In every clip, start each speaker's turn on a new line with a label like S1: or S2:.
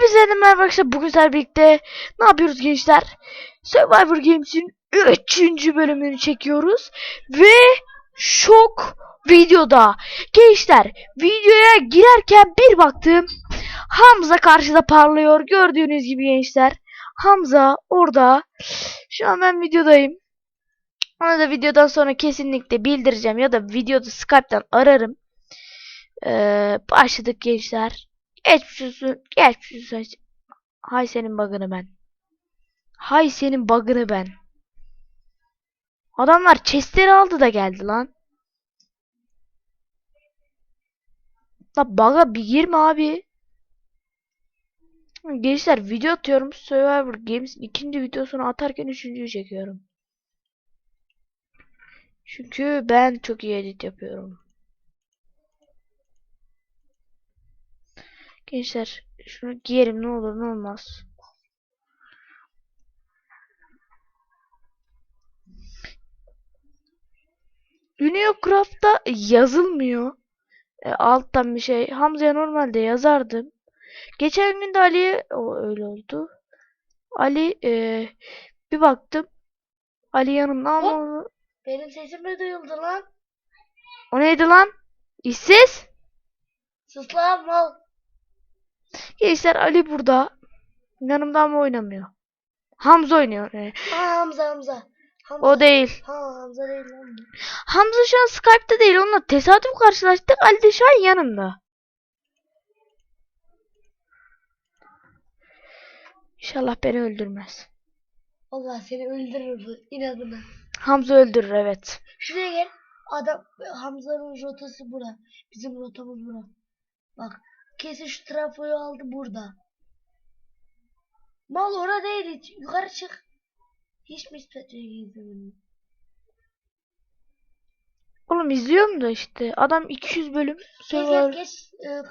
S1: Hepinize merhaba arkadaşlar. Bugün sizlerle birlikte ne yapıyoruz gençler? Survivor Games'in 3. bölümünü çekiyoruz. Ve şok videoda. Gençler videoya girerken bir baktım. Hamza karşıda parlıyor. Gördüğünüz gibi gençler. Hamza orada. Şu an ben videodayım. Onu da videodan sonra kesinlikle bildireceğim. Ya da videoda Skype'tan ararım. Ee, başladık gençler. Geçmiş olsun. Geçmiş olsun. Hay senin bug'ını ben. Hay senin bug'ını ben. Adamlar chestleri aldı da geldi lan. La bug'a bir girme abi. Gençler video atıyorum. Survivor Games'in ikinci videosunu atarken üçüncüyü çekiyorum. Çünkü ben çok iyi edit yapıyorum. Gençler şunu giyerim ne olur ne olmaz. Uniocraft'ta yazılmıyor. E, alttan bir şey. Hamza'ya normalde yazardım. Geçen gün de Ali'ye öyle oldu. Ali e, bir baktım. Ali yanımda ama onu-
S2: Benim sesim mi duyuldu lan?
S1: o neydi lan? İşsiz.
S2: Sus lan mal.
S1: Gençler Ali burada. Yanımda ama oynamıyor. Hamza oynuyor. E,
S2: Ha Hamza Hamza. Hamza.
S1: o değil.
S2: Ha Hamza değil lan. bu.
S1: Hamza şu an Skype'ta değil. Onunla tesadüf karşılaştık. Ali de şu an yanımda. İnşallah beni öldürmez.
S2: Allah seni öldürür bu inadına.
S1: Hamza öldürür evet.
S2: Şuraya gel. Adam Hamza'nın rotası bura. Bizim rotamız bura. Bak. Kesin şu trafoyu aldı burada. Mal orada değil. Yukarı çık. Hiç mi izlemedim?
S1: Oğlum izliyorum da işte. Adam 200 bölüm
S2: Geç geç geç. Ee,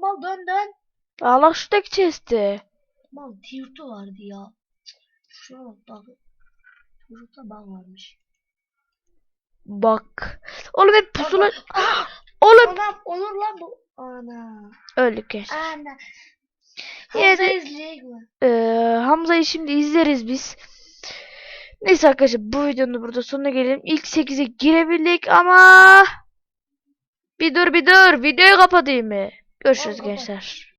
S2: mal dön dön.
S1: Allah şuradaki chest'i.
S2: Mal tier vardı ya. Şuna bak. Çocukta bak varmış.
S1: Bak. Oğlum hep pusula... Oğlum
S2: Anam olur lan bu. Ana.
S1: öldük gençler.
S2: Ana. Hamza izleyecek mi?
S1: Ee, Hamza'yı şimdi izleriz biz. Neyse arkadaşlar bu videonun da burada sonuna gelelim. İlk 8'e girebildik ama bir dur bir dur videoyu kapatayım mı? Görüşürüz
S2: Tamam,
S1: gençler.